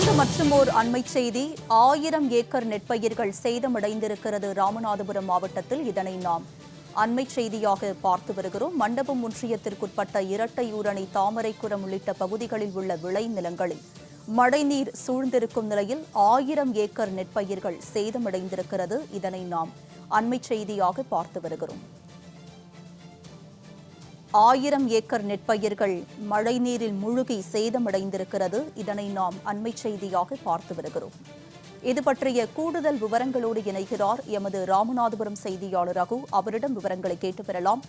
தொடர்ந்து மற்றுமோர் அண்மை செய்தி ஆயிரம் ஏக்கர் நெற்பயிர்கள் சேதமடைந்திருக்கிறது ராமநாதபுரம் மாவட்டத்தில். இதனை நாம் அண்மை செய்தியாக பார்த்து வருகிறோம். மண்டபம் ஒன்றியத்திற்குட்பட்ட இரட்டையூரணி தாமரைக்குரம் உள்ளிட்ட பகுதிகளில் உள்ள விளைநிலங்களில் மழைநீர் சூழ்ந்திருக்கும் நிலையில் ஆயிரம் ஏக்கர் நெற்பயிர்கள் சேதமடைந்திருக்கிறது. இதனை நாம் அண்மை செய்தியாக பார்த்து வருகிறோம். ஆயிரம் ஏக்கர் நெற்பயிர்கள் மழைநீரில் முழுகி சேதமடைந்திருக்கிறது. இதனை நாம் அண்மை செய்தியாக பார்த்து வருகிறோம். இது பற்றிய கூடுதல் விவரங்களோடு இணைகிறார் எமது ராமநாதபுரம் செய்தியாளர் ரகு. அவரிடம் விவரங்களை கேட்டு பெறலாம்.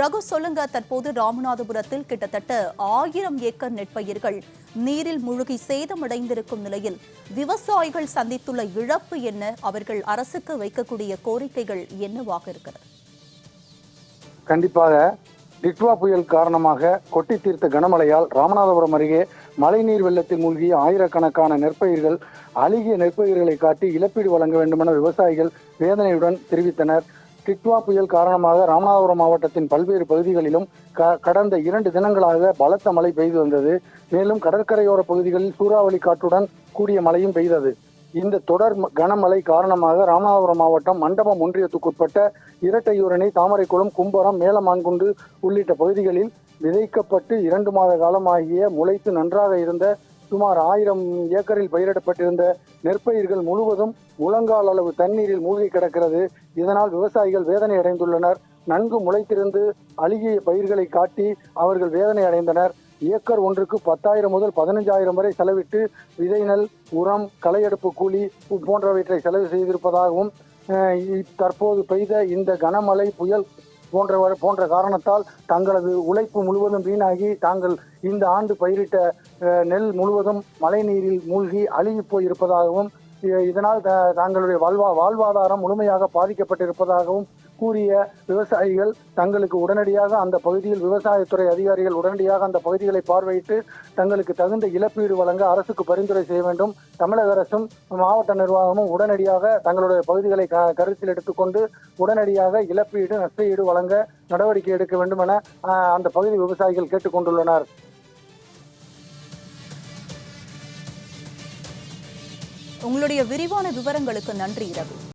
ரகு சொல்லுங்க தற்போது ராமநாதபுரத்தில் கிட்டத்தட்ட ஆயிரம் ஏக்கர் நெற்பயிர்கள் நீரில் முழுகி சேதமடைந்திருக்கும் நிலையில் விவசாயிகள் சந்தித்துள்ள இழப்பு என்ன? அவர்கள் அரசுக்கு வைக்கக்கூடிய கோரிக்கைகள் என்னவாக இருக்கிறது? கண்டிப்பாக டிட்வா புயல் காரணமாக கொட்டி தீர்த்த கனமழையால் ராமநாதபுரம் அருகே மழைநீர் வெள்ளத்தில் மூழ்கிய ஆயிரக்கணக்கான நெற்பயிர்கள் அழுகிய நெற்பயிர்களை காட்டி இழப்பீடு வழங்க வேண்டுமென விவசாயிகள் வேதனையுடன் தெரிவித்தனர். டிட்வா புயல் காரணமாக ராமநாதபுரம் மாவட்டத்தின் பல்வேறு பகுதிகளிலும் க கடந்த இரண்டு தினங்களாக பலத்த மழை பெய்து வந்தது. மேலும் கடற்கரையோர பகுதிகளில் சூறாவளி காற்றுடன் கூடிய மழையும் பெய்தது. இந்த தொடர் கனமழை காரணமாக ராமநாதபுரம் மாவட்டம் மண்டபம் ஒன்றியத்துக்குட்பட்ட இரட்டையூரணி தாமரைக்குளம் கும்பரம் மேலமான்குண்டு உள்ளிட்ட பகுதிகளில் விதைக்கப்பட்டு இரண்டு மாத காலமாகிய முளைத்து நன்றாக இருந்த சுமார் ஆயிரம் ஏக்கரில் பயிரிடப்பட்டிருந்த நெற்பயிர்கள் முழுவதும் முழங்கால் அளவு தண்ணீரில் மூழ்கி கிடக்கிறது. இதனால் விவசாயிகள் வேதனை அடைந்துள்ளனர். நன்கு முளைத்திருந்து அழுகிய பயிர்களை காட்டி அவர்கள் வேதனை அடைந்தனர். ஏக்கர் ஒன்றுக்கு பத்தாயிரம் முதல் பதினஞ்சாயிரம் வரை செலவிட்டு விதை நெல் உரம் களையெடுப்பு கூலி போன்றவற்றை செலவு செய்திருப்பதாகவும் தற்போது பெய்த இந்த கனமழை புயல் போன்ற போன்ற காரணத்தால் தங்களது உழைப்பு முழுவதும் வீணாகி தாங்கள் இந்த ஆண்டு பயிரிட்ட நெல் முழுவதும் மழை நீரில் மூழ்கி அழுகி போயிருப்பதாகவும் இதனால் த- தங்களுடைய வாழ்வா வாழ்வாதாரம் முழுமையாக பாதிக்கப்பட்டிருப்பதாகவும் கூறிய விவசாயிகள் தங்களுக்கு உடனடியாக அந்த பகுதியில் விவசாயத்துறை அதிகாரிகள் உடனடியாக அந்த பகுதிகளை பார்வையிட்டு தங்களுக்கு தகுந்த இழப்பீடு வழங்க அரசுக்கு பரிந்துரை செய்ய வேண்டும். தமிழக அரசும் மாவட்ட நிர்வாகமும் உடனடியாக தங்களுடைய பகுதிகளை க கருத்தில் எடுத்துக்கொண்டு உடனடியாக இழப்பீடு நஷ்டஈடு வழங்க நடவடிக்கை எடுக்க வேண்டும் என அந்த பகுதி விவசாயிகள் கேட்டுக்கொண்டுள்ளனர். உங்களுடைய விரிவான விவரங்களுக்கு நன்றி இரவு.